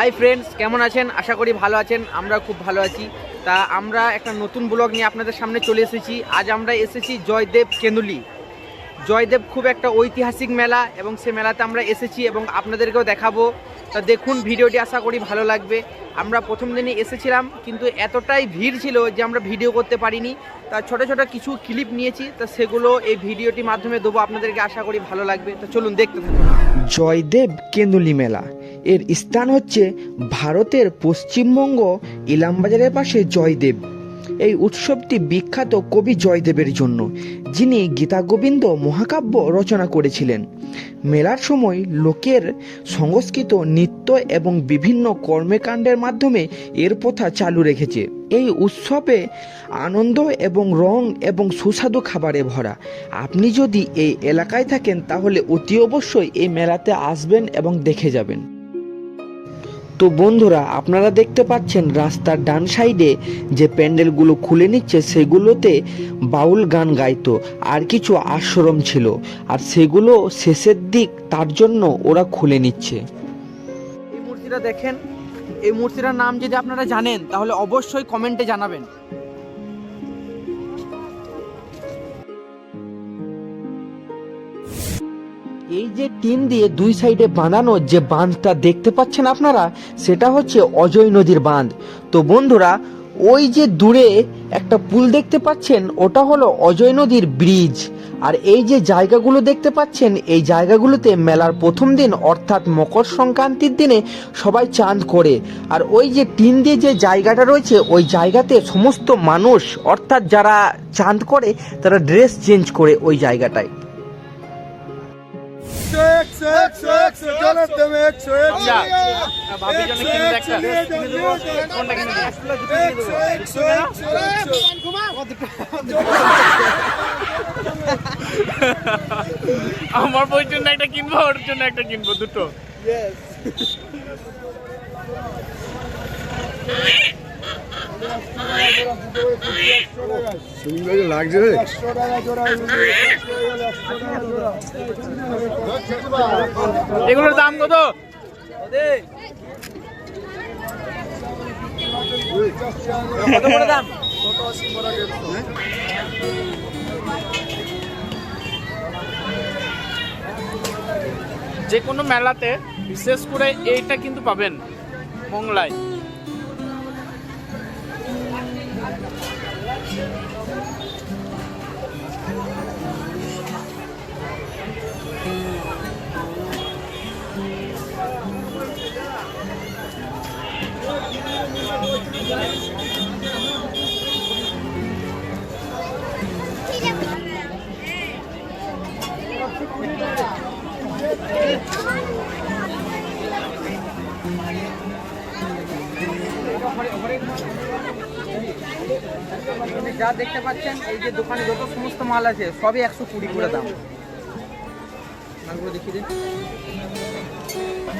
Hi friends কেমন আছেন? আশা করি ভালো আছেন আমরা খুব ভালো আছি। তা আমরা একটা নতুন ব্লগ নিয়ে আপনাদের সামনে চলে এসেছি। আজ আমরা এসেছি জয়দেব কেন্দুলি। জয়দেব খুব একটা ঐতিহাসিক মেলা এবং সে মেলাতে আমরা এসেছি এবং আপনাদেরকেও দেখাবো। তা দেখুন, ভিডিওটি আশা করি ভালো লাগবে। আমরা প্রথম দিনই এসেছিলাম, কিন্তু এতটাই ভিড় ছিল যে আমরা ভিডিও করতে পারিনি। তা ছোট ছোট কিছু ক্লিপ নিয়েছি, তা সেগুলো এই ভিডিওটির মাধ্যমে দেবো। আপনাদেরকে আশা করি ভালো লাগবে। তো চলুন দেখতে থাকুন। জয়দেব কেন্দুলি মেলা। এর স্থান হচ্ছে ভারতের পশ্চিমবঙ্গ ইলামবাজারের পাশে জয়দেব। এই উৎসবটি বিখ্যাত কবি জয়দেবের জন্য, যিনি গীতা গোবিন্দ মহাকাব্য রচনা করেছিলেন। মেলার সময় লোকের সংস্কৃত নৃত্য এবং বিভিন্ন কর্মকাণ্ডের মাধ্যমে এর প্রথা চালু রেখেছে। এই উৎসবে আনন্দ এবং রং এবং সুস্বাদু খাবারে ভরা। আপনি যদি এই এলাকায় থাকেন, তাহলে অতি অবশ্যই এই মেলাতে আসবেন এবং দেখে যাবেন। তো বন্ধুরা, আপনারা দেখতে পাচ্ছেন রাস্তার ডান সাইডে যে প্যান্ডেলগুলো খুলে নিচ্ছে, সেগুলোতে বাউল গান গাইতো আর কিছু আশ্রম ছিল। আর সেগুলো শেষের দিক তার জন্য ওরা খুলে নিচ্ছে। এই মূর্তিটা দেখেন, এই মূর্তিটার নাম যদি আপনারা জানেন, তাহলে অবশ্যই কমেন্টে জানাবেন। এই যে টিন দিয়ে দুই সাইডে বাঁধানো যে বাঁধটা দেখতে পাচ্ছেন আপনারা, সেটা হচ্ছে অজয় নদীর বাঁধ। তো বন্ধুরা, ওই যে দূরে একটা পুল দেখতে পাচ্ছেন, ওটা হলো অজয় নদীর ব্রিজ। আর এই যে জায়গাগুলো দেখতে পাচ্ছেন, এই জায়গাগুলোতে মেলার প্রথম দিন, অর্থাৎ মকর সংক্রান্তির দিনে সবাই চাঁদ করে। আর ওই যে টিন দিয়ে যে জায়গাটা রয়েছে, ওই জায়গাতে সমস্ত মানুষ, অর্থাৎ যারা চাঁদ করে, তারা ড্রেস চেঞ্জ করে ওই জায়গাটায়। একশো আমার বইয়ের জন্য একটা কিনবো ওর জন্য একটা কিনবো দুটো। লাগছে একশো টাকা জোড়া একশো টাকা জোড়া এগুলোর দাম কত? দাম? যে কোনো মেলাতে বিশেষ করে এইটা কিন্তু পাবেন মংলায় যা দেখতে পাচ্ছেন, এই যে দোকানে যত সমস্ত মাল আছে, সবই একশো কুড়ি করে দাম। মালগুলো দেখিয়ে দিন।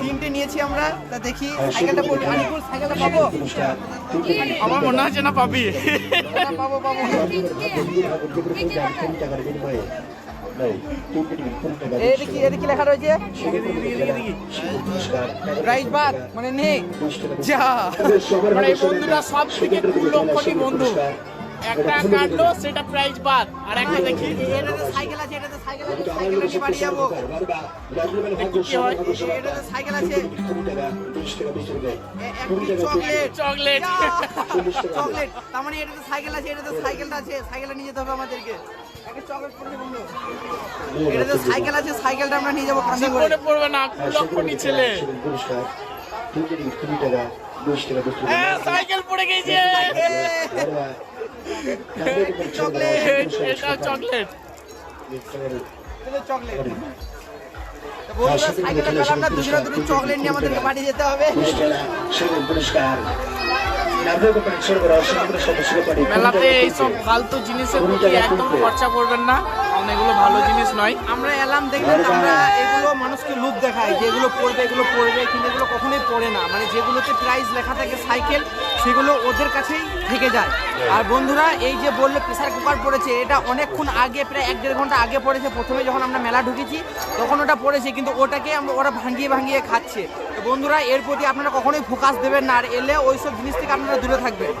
তিনটে নিয়েছি আমরা তা দেখি সাইকেলটা পড়বে আনিকুল সাইকেলটা পাবো? আমার মনে হচ্ছে না পাবি। পাবো পাবো। এই এদিকে লেখা রয়েছে। প্রাইস বাদ মানে নেই। যা। মানে এই বন্ধুটা সব থেকে দু লক্ষটি বন্ধু। একটা কাটলো সেটা প্রাইস বাদ আর একটা দেখি এটাতে সাইকেল আছে এটাতে সাইকেল আছে সাইকেল নিয়ে বাড়ি যাব কি হয় এটাতে সাইকেল আছে চকলেট চকলেট চকলেট তার মানে এটাতে সাইকেল আছে এটাতে সাইকেলটা আছে সাইকেলটা নিয়ে যেতে হবে আমাদেরকে এটাতে সাইকেল আছে সাইকেলটা আমরা নিয়ে যাব জীবনে পড়বে না দু লক্ষটি ছেলে হ্যাঁ, সাইকেল পড়ে গেছে চকলেট। নিয়ে যেতে হবে মেলাতে এইসব ফালতু জিনিসের প্রতি একদম খরচা করবেন না। কারণ এগুলো ভালো জিনিস নয়। আমরা এলাম দেখলাম আমরা এগুলো মানুষকে লুক দেখাই যে এগুলো পড়বে এগুলো পড়বে কিন্তু এগুলো কখনোই পড়ে না। মানে যেগুলোতে প্রাইস লেখা থাকে সাইকেল সেগুলো ওদের কাছেই থেকে যায়। আর বন্ধুরা এই যে বলল প্রেসার কুকার পড়েছে এটা অনেকক্ষণ আগে প্রায় এক দেড় ঘণ্টা আগে পড়েছে। প্রথমে যখন আমরা মেলা ঢুকেছি তখন ওটা পড়েছে কিন্তু ওটাকে আমরা ওরা ভাঙিয়ে ভাঙিয়ে খাচ্ছে। তো বন্ধুরা এর প্রতি আপনারা কখনোই ফোকাস দেবেন না। আর এলে ওই সব জিনিস থেকে আপনারা দূরে থাকবেন।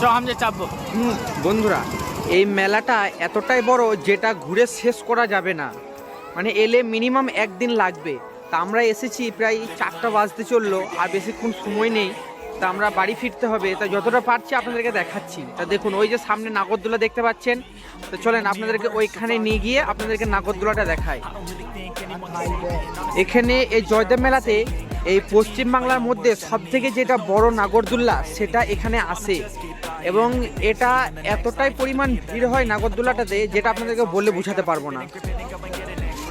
চ আমি যে চাপবো। হুম, বন্ধুরা এই মেলাটা এতটাই বড় যেটা ঘুরে শেষ করা যাবে না। মানে এলে মিনিমাম একদিন লাগবে। তা আমরা এসেছি প্রায় চারটা বাজতে চলল আর বেশিক্ষণ সময় নেই। তা আমরা বাড়ি ফিরতে হবে। তা যতটা পারছি আপনাদেরকে দেখাচ্ছি। তা দেখুন ওই যে সামনে নাগরদোলা দেখতে পাচ্ছেন। তো চলেন আপনাদেরকে ওইখানে নিয়ে গিয়ে আপনাদেরকে নাগরদোলাটা দেখায় এখানে এই জয়দেব মেলাতে এই পশ্চিম বাংলার মধ্যে সব থেকে যেটা বড় নাগরদোল্লা সেটা এখানে আসে এবং এটা এতটাই পরিমাণ ভিড় হয় নাগরদোল্লাটাতে যেটা আপনাদেরকে বলে বোঝাতে পারব না।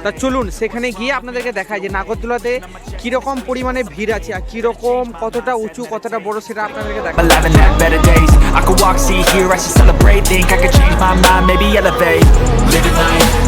তা চলুন সেখানে গিয়ে আপনাদেরকে দেখায় যে নাগরদোলাতে কীরকম পরিমাণে ভিড় আছে আর কীরকম কতটা উঁচু কতটা বড় সেটা আপনাদেরকে দেখা I'm alive and have better days. I could walk, see, hear, I should celebrate. Think I could change my mind, maybe elevate. Life,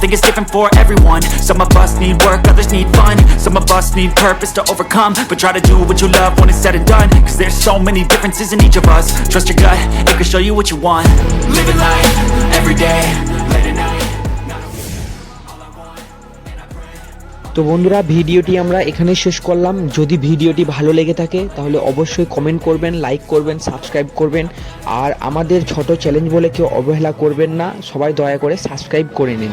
think it's different for everyone Some of us need work, others need fun Some of us need purpose to overcome But try to do what you love when it's said and done Cause there's so many differences in each of us Trust your gut, it can show you what you want Living life, every day, late at night তো বন্ধুরা ভিডিওটি আমরা এখানে শেষ করলাম যদি ভিডিওটি ভালো লেগে থাকে তাহলে অবশ্যই কমেন্ট করবেন লাইক করবেন সাবস্ক্রাইব করবেন আর আমাদের ছোট চ্যালেঞ্জ বলে কেউ অবহেলা করবেন না সবাই দয়া করে সাবস্ক্রাইব করে নিন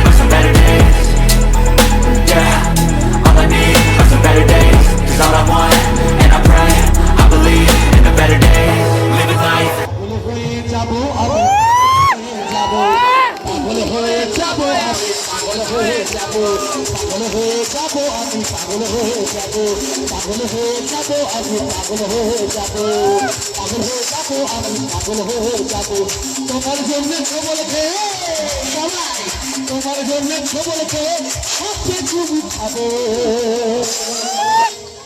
যাব পাগল হয়ে যাব আমি পাগল হয়ে যাব পাগল হয়ে যাব আমি পাগল হয়ে যাব তোমার জন্য খবর খেয়ে সবাই তোমার জন্য খবর খেয়ে সব খাব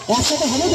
একসাথে হবে?